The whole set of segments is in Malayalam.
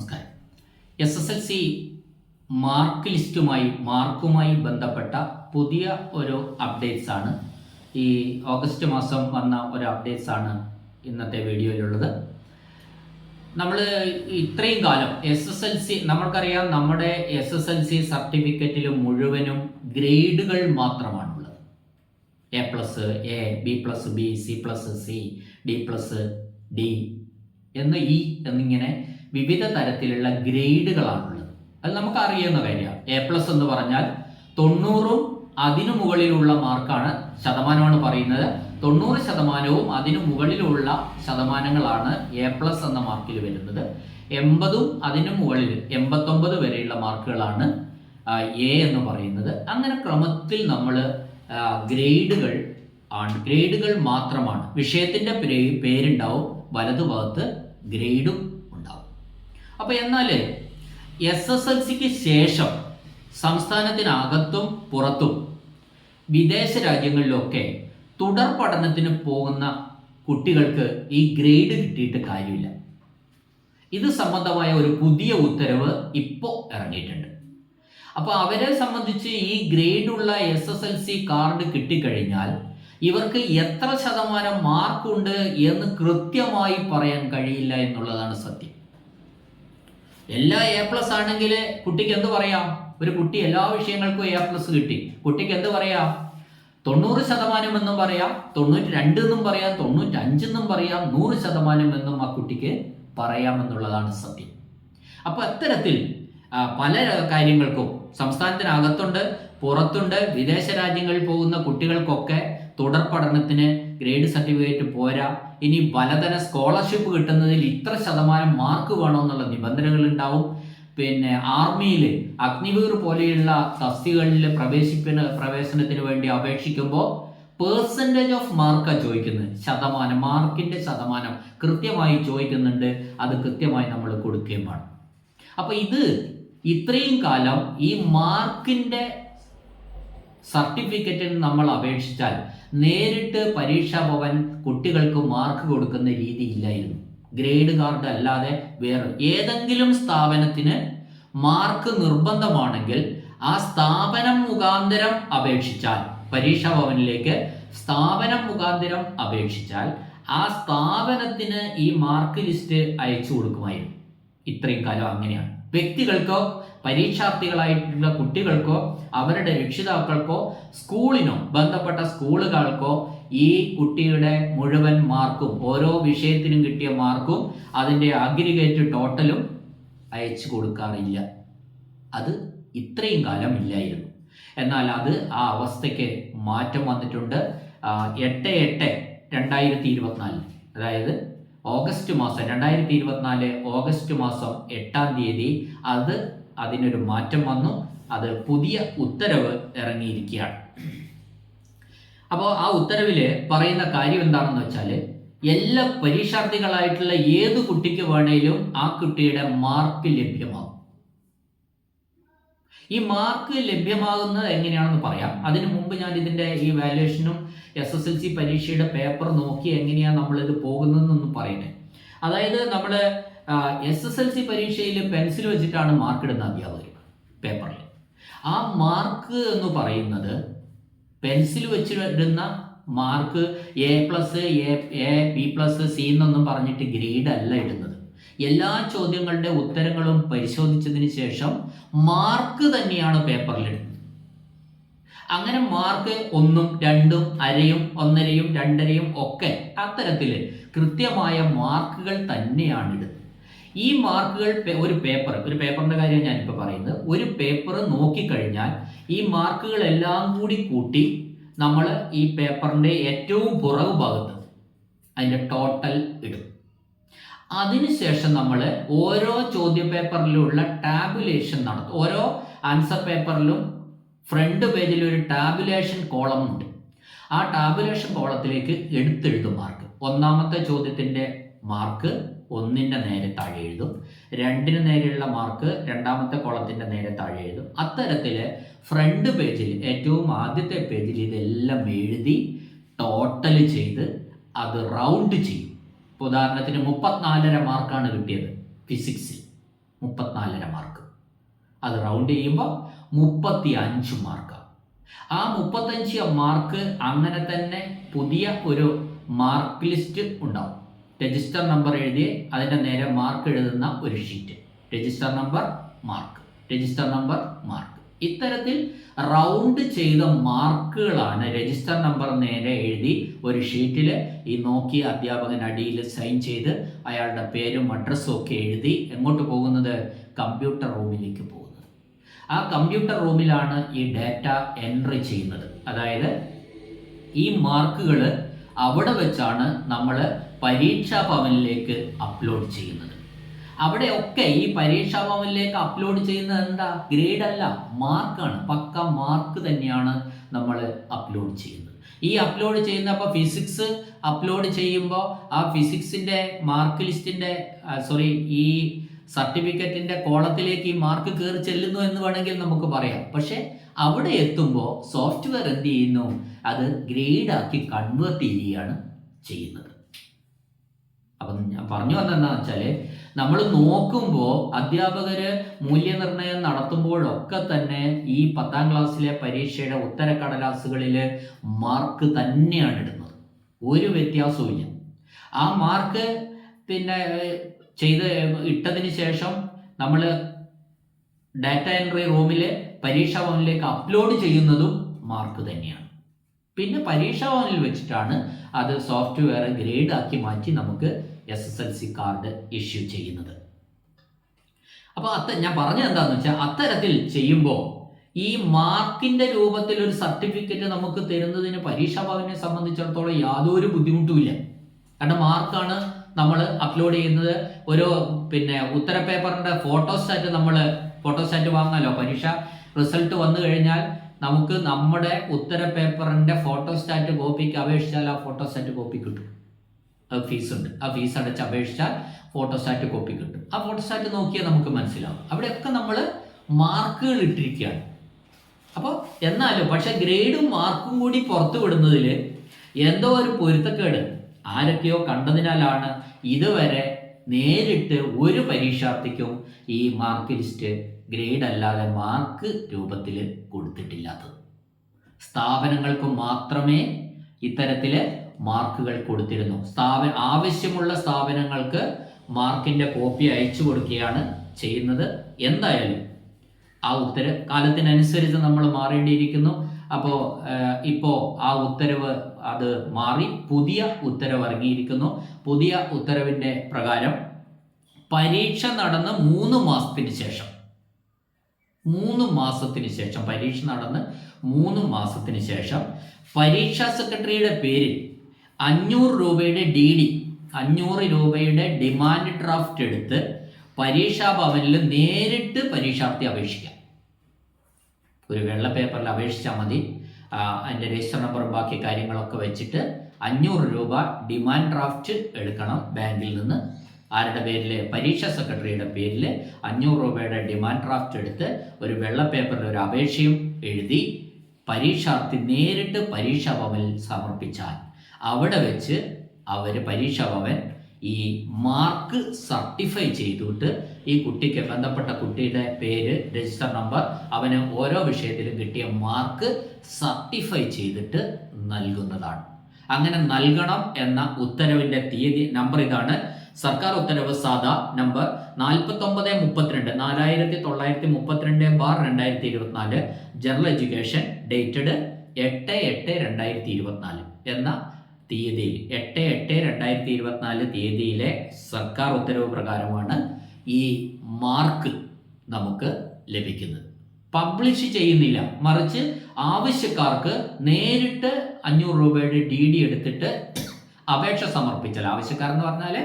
നമസ്കാരം. S S L C mark ലിസ്റ്റുമായി മാർക്കുമായി ബന്ധപ്പെട്ട പുതിയ ഒരു അപ്ഡേറ്റ്സ് ആണ്. ഈ ഓഗസ്റ്റ് മാസം വന്ന ഒരു അപ്ഡേറ്റ്സ് ആണ് ഇന്നത്തെ വീഡിയോയിലുള്ളത്. നമ്മൾ ഇത്രയും കാലം എസ് എസ് എൽ സി നമ്മൾക്കറിയാം നമ്മുടെ എസ് എസ് എൽ സി സർട്ടിഫിക്കറ്റിൽ മുഴുവനും ഗ്രേഡുകൾ മാത്രമാണുള്ളത്. A plus A B plus B C plus C D plus D എന്ന് ഇ എന്നിങ്ങനെ വിവിധ തരത്തിലുള്ള ഗ്രേഡുകളാണുള്ളത്. അത് നമുക്ക് അറിയുന്ന കാര്യമാണ് എ പ്ലസ് എന്ന് പറഞ്ഞാൽ തൊണ്ണൂറും അതിനു മുകളിലുള്ള മാർക്കാണ് ശതമാനമാണ് പറയുന്നത്. തൊണ്ണൂറ് ശതമാനവും അതിനു മുകളിലുള്ള ശതമാനങ്ങളാണ് എ പ്ലസ് എന്ന മാർക്കിൽ വരുന്നത്. എൺപതും അതിനു മുകളിൽ എൺപത്തൊമ്പത് വരെയുള്ള മാർക്കുകളാണ് എ എന്ന് പറയുന്നത്. അങ്ങനെ ക്രമത്തിൽ നമ്മൾ ഗ്രേഡുകൾ ആണ്. ഗ്രേഡുകൾ മാത്രമാണ്. വിഷയത്തിന്റെ പേരുണ്ടാവും. വലതുഭാഗത്ത് ഗ്രേഡും അപ്പോൾ എന്നാൽ എസ് എസ് എൽ സിക്ക് ശേഷം സംസ്ഥാനത്തിനകത്തും പുറത്തും വിദേശ രാജ്യങ്ങളിലൊക്കെ തുടർ പഠനത്തിന് പോകുന്ന കുട്ടികൾക്ക് ഈ ഗ്രേഡ് കിട്ടിയിട്ട് കാര്യമില്ല. ഇത് സംബന്ധമായ ഒരു പുതിയ ഉത്തരവ് ഇപ്പോൾ ഇറങ്ങിയിട്ടുണ്ട്. അപ്പോൾ അവരെ സംബന്ധിച്ച് ഈ ഗ്രേഡുള്ള S S L C card കിട്ടിക്കഴിഞ്ഞാൽ ഇവർക്ക് എത്ര ശതമാനം മാർക്കുണ്ട് എന്ന് കൃത്യമായി പറയാൻ കഴിയില്ല എന്നുള്ളതാണ് സത്യം. എല്ലാ എ പ്ലസ് ആണെങ്കിൽ കുട്ടിക്ക് എന്ത് പറയാം? ഒരു കുട്ടി എല്ലാ വിഷയങ്ങൾക്കും എ പ്ലസ് കിട്ടി. കുട്ടിക്ക് എന്ത് പറയാം? തൊണ്ണൂറ് ശതമാനം എന്നും പറയാം തൊണ്ണൂറ്റി രണ്ട് എന്നും പറയാം തൊണ്ണൂറ്റി അഞ്ചെന്നും പറയാം നൂറ് ശതമാനം എന്നും ആ കുട്ടിക്ക് പറയാമെന്നുള്ളതാണ് സത്യം. അപ്പോൾ അത്തരത്തിൽ പല കാര്യങ്ങൾക്കും സംസ്ഥാനത്തിനകത്തുണ്ട് പുറത്തുണ്ട് വിദേശ രാജ്യങ്ങളിൽ പോകുന്ന കുട്ടികൾക്കൊക്കെ തുടർ പഠനത്തിന് ഗ്രേഡ് സർട്ടിഫിക്കറ്റ് പോരാ. ഇനി പലതര സ്കോളർഷിപ്പ് കിട്ടുന്നതിൽ ഇത്ര ശതമാനം മാർക്ക് വേണമെന്നുള്ള നിബന്ധനകൾ ഉണ്ടാവും. പിന്നെ ആർമിയിൽ അഗ്നിവീർ പോലെയുള്ള തസ്തികളിൽ പ്രവേശിപ്പിന് പ്രവേശനത്തിന് വേണ്ടി അപേക്ഷിക്കുമ്പോൾ പേഴ്സന്റേജ് ഓഫ് മാർക്കാണ് ചോദിക്കുന്നത്. ശതമാനം മാർക്കിന്റെ ശതമാനം കൃത്യമായി ചോദിക്കുന്നുണ്ട്. അത് കൃത്യമായി നമ്മൾ കൊടുക്കുകയും വേണം. അപ്പോൾ ഇത് ഇത്രയും കാലം ഈ മാർക്കിന്റെ സർട്ടിഫിക്കറ്റിന് നമ്മൾ അപേക്ഷിച്ചാൽ നേരിട്ട് പരീക്ഷാ ഭവൻ കുട്ടികൾക്ക് മാർക്ക് കൊടുക്കുന്ന രീതി ഇല്ലായിരുന്നു. ഗ്രേഡ് കാർഡ് അല്ലാതെ വേറെ ഏതെങ്കിലും സ്ഥാപനത്തിന് മാർക്ക് നിർബന്ധമാണെങ്കിൽ ആ സ്ഥാപനം മുഖാന്തരം അപേക്ഷിച്ചാൽ പരീക്ഷാ ഭവനിലേക്ക് സ്ഥാപനം മുഖാന്തരം അപേക്ഷിച്ചാൽ ആ സ്ഥാപനത്തിന് ഈ മാർക്ക് ലിസ്റ്റ് അയച്ചു കൊടുക്കുമായിരുന്നു. ഇത്രയും കാലം അങ്ങനെയാണ്. വ്യക്തികൾക്കോ പരീക്ഷാർത്ഥികളായിട്ടുള്ള കുട്ടികൾക്കോ അവരുടെ രക്ഷിതാക്കൾക്കോ സ്കൂളിനോ ബന്ധപ്പെട്ട സ്കൂളുകൾക്കോ ഈ കുട്ടിയുടെ മുഴുവൻ മാർക്കും ഓരോ വിഷയത്തിനും കിട്ടിയ മാർക്കും അതിന്റെ അഗ്രിഗേറ്റ് ടോട്ടലും അയച്ചു കൊടുക്കാറില്ല. അത് ഇത്രയും കാലം ഇല്ലായിരുന്നു. എന്നാൽ അത് ആ അവസ്ഥയ്ക്ക് മാറ്റം വന്നിട്ടുണ്ട്. എട്ട് എട്ട് രണ്ടായിരത്തി ഇരുപത്തിനാലിൽ അതായത് ഓഗസ്റ്റ് മാസം രണ്ടായിരത്തി ഇരുപത്തിനാല് ഓഗസ്റ്റ് മാസം എട്ടാം തീയതി അത് അതിനൊരു മാറ്റം വന്നു. അത് പുതിയ ഉത്തരവ് ഇറങ്ങിയിരിക്കുകയാണ്. അപ്പോൾ ആ ഉത്തരവിൽ പറയുന്ന കാര്യം എന്താണെന്ന് വെച്ചാൽ എല്ലാ പരീക്ഷാർത്ഥികളായിട്ടുള്ള ഏത് കുട്ടിക്ക് വേണേലും ആ കുട്ടിയുടെ മാർക്ക് ലഭ്യമാകും. ഈ മാർക്ക് ലഭ്യമാകുന്നത് എങ്ങനെയാണെന്ന് പറയാം. അതിനു മുമ്പ് ഞാൻ ഇതിന്റെ ഈ വാല്യുവേഷനും എസ് എസ് എൽ സി പരീക്ഷയുടെ പേപ്പർ നോക്കി എങ്ങനെയാണ് നമ്മളിത് പോകുന്നതെന്നൊന്ന് പറയട്ടെ. അതായത് നമ്മൾ എസ് എസ് എൽ സി പരീക്ഷയിൽ പെൻസിൽ വെച്ചിട്ടാണ് മാർക്ക് ഇടുന്ന അധ്യാപകർ പേപ്പറിൽ ആ മാർക്ക് എന്ന് പറയുന്നത് pencil വെച്ചിടുന്ന mark A plus A B plus C എന്നൊന്നും പറഞ്ഞിട്ട് ഗ്രേഡ് അല്ല ഇടുന്നത്. എല്ലാ ചോദ്യങ്ങളുടെ ഉത്തരങ്ങളും പരിശോധിച്ചതിന് ശേഷം മാർക്ക് തന്നെയാണ് പേപ്പറിലിടുന്നത് അങ്ങനെ മാർക്ക് ഒന്നും രണ്ടും അരയും ഒന്നരയും രണ്ടരയും ഒക്കെ അത്തരത്തിൽ കൃത്യമായ മാർക്കുകൾ തന്നെയാണിത്. ഈ മാർക്കുകൾ ഒരു പേപ്പർ ഒരു പേപ്പറിന്റെ കാര്യം ഞാനിപ്പോൾ പറയുന്നത്. ഒരു പേപ്പർ നോക്കിക്കഴിഞ്ഞാൽ ഈ മാർക്കുകളെല്ലാം കൂടി കൂട്ടി നമ്മൾ ഈ പേപ്പറിന്റെ ഏറ്റവും പുറകു ഭാഗത്ത് അതിന്റെ ടോട്ടൽ ഇടും. അതിനുശേഷം നമ്മൾ ഓരോ ചോദ്യ പേപ്പറിലുള്ള ടാബുലേഷൻ നടത്തും. ഓരോ ആൻസർ പേപ്പറിലും ഫ്രണ്ട് പേജിൽ ഒരു ടാബുലേഷൻ കോളം ഉണ്ട്. ആ ടാബുലേഷൻ കോളത്തിലേക്ക് എടുത്തെഴുതും മാർക്ക്. ഒന്നാമത്തെ ചോദ്യത്തിന്റെ മാർക്ക് ഒന്നിന്റെ നേരെ താഴെ എഴുതും. രണ്ടിന് നേരെയുള്ള മാർക്ക് രണ്ടാമത്തെ കോളത്തിന്റെ നേരെ താഴെ എഴുതും. അത്തരത്തിൽ ഫ്രണ്ട് പേജിൽ ഏറ്റവും ആദ്യത്തെ പേജിൽ ഇതെല്ലാം എഴുതി ടോട്ടൽ ചെയ്ത് അത് റൗണ്ട് ചെയ്യും. ഇപ്പോൾ ഉദാഹരണത്തിന് മുപ്പത്തിനാലര മാർക്കാണ് കിട്ടിയത്. ഫിസിക്സിൽ മുപ്പത്തിനാലര മാർക്ക്. അത് റൗണ്ട് ചെയ്യുമ്പോൾ മുപ്പത്തി അഞ്ച് മാർക്ക്. ആ മുപ്പത്തഞ്ച് മാർക്ക് അങ്ങനെ തന്നെ പുതിയ ഒരു മാർക്ക് ലിസ്റ്റ് ഉണ്ടാവും. രജിസ്റ്റർ നമ്പർ എഴുതി അതിന്റെ നേരെ മാർക്ക് എഴുതുന്ന ഒരു sheet register number mark register number mark ഇത്തരത്തിൽ റൗണ്ട് ചെയ്ത മാർക്കുകളാണ് രജിസ്റ്റർ നമ്പർ നേരെ എഴുതി ഒരു ഷീറ്റിൽ ഈ നോക്കിയ അധ്യാപകൻ അടിയിൽ സൈൻ ചെയ്ത് അയാളുടെ പേരും അഡ്രസ്സും ഒക്കെ എഴുതി എങ്ങോട്ട് പോകുന്നത്? കമ്പ്യൂട്ടർ റൂമിലേക്ക് പോകുന്നത്. ആ കമ്പ്യൂട്ടർ റൂമിലാണ് ഈ ഡാറ്റ എൻട്രി ചെയ്യുന്നത്. അതായത് ഈ മാർക്കുകൾ അവിടെ വെച്ചാണ് നമ്മൾ പരീക്ഷാ ഭവനിലേക്ക് അപ്ലോഡ് ചെയ്യുന്നത്. അവിടെയൊക്കെ ഈ പരീക്ഷാ ഭവനിലേക്ക് അപ്ലോഡ് ചെയ്യുന്നത് എന്താ? ഗ്രേഡ് അല്ല മാർക്കാണ് പക്ക മാർക്ക് തന്നെയാണ് നമ്മൾ അപ്ലോഡ് ചെയ്യുന്നത്. ഈ അപ്ലോഡ് ചെയ്യുന്ന അപ്പോൾ ഫിസിക്സ് അപ്ലോഡ് ചെയ്യുമ്പോൾ ആ ഫിസിക്സിന്റെ മാർക്ക് ലിസ്റ്റിന്റെ സോറി ഈ സർട്ടിഫിക്കറ്റിന്റെ കോളത്തിലേക്ക് ഈ മാർക്ക് കയറി ചെല്ലുന്നു എന്ന് വേണമെങ്കിൽ നമുക്ക് പറയാം. പക്ഷെ അവിടെ എത്തുമ്പോൾ സോഫ്റ്റ്വെയർ എന്ത് ചെയ്യുന്നു? അത് ഗ്രേഡാക്കി കൺവേർട്ട് ചെയ്യുകയാണ് ചെയ്യുന്നത്. അപ്പം ഞാൻ പറഞ്ഞു വന്നെന്താണെന്ന് വെച്ചാൽ നമ്മൾ നോക്കുമ്പോൾ അധ്യാപകർ മൂല്യനിർണയം നടത്തുമ്പോഴൊക്കെ തന്നെ ഈ പത്താം ക്ലാസ്സിലെ പരീക്ഷയുടെ ഉത്തരക്കടലാസുകളിൽ മാർക്ക് തന്നെയാണ് ഇടുന്നത്. ഒരു വ്യത്യാസവും ആ മാർക്ക് പിന്നെ ചെയ്ത് ഇട്ടതിന് ശേഷം നമ്മൾ ഡാറ്റ എൻട്രി റൂമിലെ പരീക്ഷാ ഭവനിലേക്ക് അപ്ലോഡ് ചെയ്യുന്നതും മാർക്ക് തന്നെയാണ്. പിന്നെ പരീക്ഷാ ഭവനിൽ വെച്ചിട്ടാണ് അത് സോഫ്റ്റ്വെയർ ഗ്രേഡ് ആക്കി മാറ്റി നമുക്ക് S S L C card issue ചെയ്യുന്നത്. അപ്പോൾ അത്ത ഞാൻ പറഞ്ഞത് എന്താണെന്ന് വെച്ചാൽ അത്തരത്തിൽ ചെയ്യുമ്പോൾ ഈ മാർക്കിന്റെ രൂപത്തിൽ ഒരു സർട്ടിഫിക്കറ്റ് നമുക്ക് തരുന്നതിന് പരീക്ഷാ ഭവനെ സംബന്ധിച്ചിടത്തോളം യാതൊരു ബുദ്ധിമുട്ടുമില്ല കാരണം മാർക്കാണ് നമ്മൾ അപ്ലോഡ് ചെയ്യുന്നത് ഒരു പിന്നെ ഉത്തര പേപ്പറിന്റെ ഫോട്ടോസ്റ്റാറ്റ് നമ്മൾ ഫോട്ടോസ്റ്റാറ്റ് വാങ്ങാലോ? പരീക്ഷ റിസൾട്ട് വന്നു കഴിഞ്ഞാൽ നമുക്ക് നമ്മുടെ ഉത്തര പേപ്പറിന്റെ ഫോട്ടോസ്റ്റാറ്റ് കോപ്പിക്ക് അപേക്ഷിച്ചാൽ ആ ഫോട്ടോസ്റ്റാറ്റ് കോപ്പി കിട്ടും. ഫീസ് ഉണ്ട്. ആ ഫീസ് അടച്ച് അപേക്ഷിച്ചാൽ ഫോട്ടോസ്റ്റാറ്റ് കോപ്പി കിട്ടും. ആ ഫോട്ടോസ്റ്റാറ്റ് നോക്കിയാൽ നമുക്ക് മനസ്സിലാവും. അവിടെയൊക്കെ നമ്മൾ മാർക്കുകൾ ഇട്ടിരിക്കുകയാണ്. അപ്പോൾ എന്നാലും പക്ഷെ ഗ്രേഡും മാർക്കും കൂടി പുറത്തു വിടുന്നതിൽ എന്തോ ഒരു പൊരുത്തക്കേട്. ആരൊക്കെയോ കണ്ടതിനാലാണ് ഇതുവരെ നേരിട്ട് ഒരു പരീക്ഷാർത്ഥിക്കും ഈ മാർക്ക് ലിസ്റ്റ് ഗ്രേഡ് അല്ലാതെ മാർക്ക് രൂപത്തിൽ കൊടുത്തിട്ടില്ലാത്തത്. സ്ഥാപനങ്ങൾക്ക് മാത്രമേ ഇത്തരത്തിൽ മാർക്കുകൾ കൊടുത്തിരുന്നു. സ്ഥാപ ആവശ്യമുള്ള സ്ഥാപനങ്ങൾക്ക് മാർക്കിന്റെ കോപ്പി അയച്ചു കൊടുക്കുകയാണ് ചെയ്യുന്നത്. എന്തായാലും ആ ഉത്തര കാലത്തിനനുസരിച്ച് നമ്മൾ മാറേണ്ടിയിരിക്കുന്നു. അപ്പോൾ ഇപ്പോൾ ആ ഉത്തരവ് അത് മാറി പുതിയ ഉത്തരവ് ഇറങ്ങിയിരിക്കുന്നു. പുതിയ ഉത്തരവിന്റെ പ്രകാരം പരീക്ഷ നടന്ന് മൂന്ന് മാസത്തിന് ശേഷം മൂന്ന് മാസത്തിന് ശേഷം പരീക്ഷ നടന്ന് മൂന്ന് മാസത്തിന് ശേഷം പരീക്ഷാ സെക്രട്ടറിയുടെ പേരിൽ അഞ്ഞൂറ് രൂപയുടെ ഡി ഡി അഞ്ഞൂറ് രൂപയുടെ ഡിമാൻഡ് ഡ്രാഫ്റ്റ് എടുത്ത് പരീക്ഷാ ഭവനിൽ നേരിട്ട് പരീക്ഷാർത്ഥി അപേക്ഷിക്കാം. ഒരു വെള്ള പേപ്പറിൽ അപേക്ഷിച്ചാൽ മതി. അതിന്റെ രജിസ്റ്റർ നമ്പറും ബാക്കി കാര്യങ്ങളൊക്കെ വെച്ചിട്ട് അഞ്ഞൂറ് രൂപ ഡിമാൻഡ് ഡ്രാഫ്റ്റ് എടുക്കണം ബാങ്കിൽ നിന്ന്. ആരുടെ പേരിൽ പരീക്ഷാ സെക്രട്ടറിയുടെ പേരിൽ അഞ്ഞൂറ് രൂപയുടെ ഡിമാൻഡ് ഡ്രാഫ്റ്റ് എടുത്ത് ഒരു വെള്ള പേപ്പറിൽ ഒരു അപേക്ഷയും എഴുതി പരീക്ഷാർത്ഥി നേരിട്ട് പരീക്ഷാ ഭവനിൽ സമർപ്പിച്ചാൽ അവിടെ വെച്ച് അവർ പരീക്ഷാ ഭവൻ ഈ മാർക്ക് സർട്ടിഫൈ ചെയ്തിട്ട് ഈ കുട്ടിക്ക് ബന്ധപ്പെട്ട കുട്ടിയുടെ പേര് രജിസ്റ്റർ നമ്പർ അവന് ഓരോ വിഷയത്തിലും കിട്ടിയ മാർക്ക് സർട്ടിഫൈ ചെയ്തിട്ട് നൽകുന്നതാണ്. അങ്ങനെ നൽകണം എന്ന ഉത്തരവിന്റെ തീയതി നമ്പർ ഇതാണ്. സർക്കാർ ഉത്തരവ് സാധാ നമ്പർ നാൽപ്പത്തി ഒമ്പത് മുപ്പത്തിരണ്ട് നാലായിരത്തി തൊള്ളായിരത്തി മുപ്പത്തിരണ്ട് ബാർ രണ്ടായിരത്തി ഇരുപത്തിനാല് ജനറൽ എഡ്യൂക്കേഷൻ ഡേറ്റഡ് എട്ട് എട്ട് രണ്ടായിരത്തി ഇരുപത്തിനാല് എന്ന തീയതിയിൽ എട്ട് എട്ട് രണ്ടായിരത്തി ഇരുപത്തിനാല് തീയതിയിലെ സർക്കാർ ഉത്തരവ് പ്രകാരമാണ് ഈ മാർക്ക് നമുക്ക് ലഭിക്കുന്നത്. പബ്ലിഷ് ചെയ്യുന്നില്ല. മറിച്ച് ആവശ്യക്കാർക്ക് നേരിട്ട് അഞ്ഞൂറ് രൂപയുടെ ഡി ഡി എടുത്തിട്ട് അപേക്ഷ സമർപ്പിച്ചാൽ ആവശ്യക്കാരെന്ന് പറഞ്ഞാൽ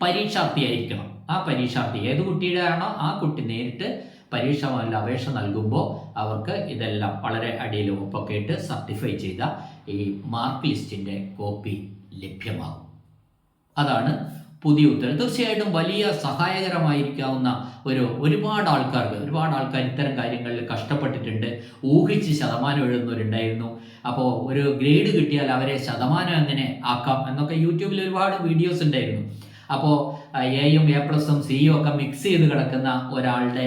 പരീക്ഷാർത്ഥിയായിരിക്കണം ആ പരീക്ഷാർത്ഥി ഏത് കുട്ടിയുടെ ആണോ ആ കുട്ടി നേരിട്ട് പരീക്ഷ അപേക്ഷ നൽകുമ്പോൾ അവർക്ക് ഇതെല്ലാം വളരെ അടിയിൽ ഒപ്പൊക്കെ ഇട്ട് സർട്ടിഫൈ ചെയ്ത ഈ മാർക്ക് ലിസ്റ്റിന്റെ കോപ്പി ലഭ്യമാകും. അതാണ് പുതിയ ഉത്തരം. തീർച്ചയായിട്ടും വലിയ സഹായകരമായിരിക്കാവുന്ന ഒരു ഒരുപാട് ആൾക്കാർക്ക് ഒരുപാട് ആൾക്കാർ ഇത്തരം കാര്യങ്ങളിൽ കഷ്ടപ്പെട്ടിട്ടുണ്ട്. ഊഹിച്ച് ശതമാനം എഴുതുന്നവരുണ്ടായിരുന്നു. അപ്പോൾ ഒരു ഗ്രേഡ് കിട്ടിയാൽ അവരെ ശതമാനം എങ്ങനെ ആക്കാം എന്നൊക്കെ യൂട്യൂബിൽ ഒരുപാട് വീഡിയോസ് ഉണ്ടായിരുന്നു. അപ്പോൾ എയും എ പ്ലസും സിയും ഒക്കെ മിക്സ് ചെയ്ത് കിടക്കുന്ന ഒരാളുടെ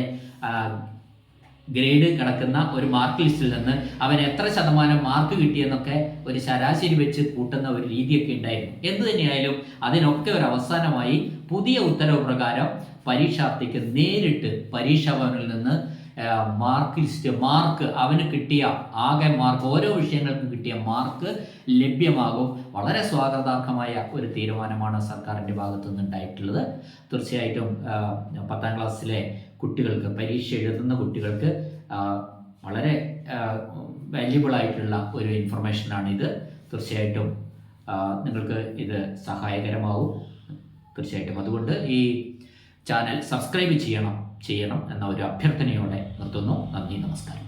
ഗ്രേഡ് കിടക്കുന്ന ഒരു മാർക്ക് ലിസ്റ്റിൽ നിന്ന് അവൻ എത്ര ശതമാനം മാർക്ക് കിട്ടിയെന്നൊക്കെ ഒരു ശരാശരി വെച്ച് കൂട്ടുന്ന ഒരു രീതിയൊക്കെ ഉണ്ടായിരുന്നു. എന്തു തന്നെയായാലും അതിനൊക്കെ ഒരു അവസാനമായി പുതിയ ഉത്തരവ് പ്രകാരം പരീക്ഷാർത്ഥിക്ക് നേരിട്ട് പരീക്ഷാ ഭവനിൽ നിന്ന് മാർക്ക് ലിസ്റ്റ് മാർക്ക് അവന് കിട്ടിയ ആകെ മാർക്ക് ഓരോ വിഷയങ്ങൾക്കും കിട്ടിയ മാർക്ക് ലഭ്യമാകും. വളരെ സ്വാഗതാർഹമായ ഒരു തീരുമാനമാണ് സർക്കാരിന്റെ ഭാഗത്തു നിന്നുണ്ടായിട്ടുള്ളത് തീർച്ചയായിട്ടും പത്താം ക്ലാസ്സിലെ കുട്ടികൾക്ക് പരീക്ഷ എഴുതുന്ന കുട്ടികൾക്ക് വളരെ വാല്യുബിൾ ആയിട്ടുള്ള ഒരു ഇൻഫർമേഷനാണിത് തീർച്ചയായിട്ടും നിങ്ങൾക്ക് ഇത് സഹായകരമാവും. തീർച്ചയായിട്ടും. അതുകൊണ്ട് ഈ ചാനൽ സബ്സ്ക്രൈബ് ചെയ്യണം ചെയ്യണം എന്ന ഒരു അഭ്യർത്ഥനയോടെ നിർത്തുന്നു. നന്ദി നമസ്കാരം.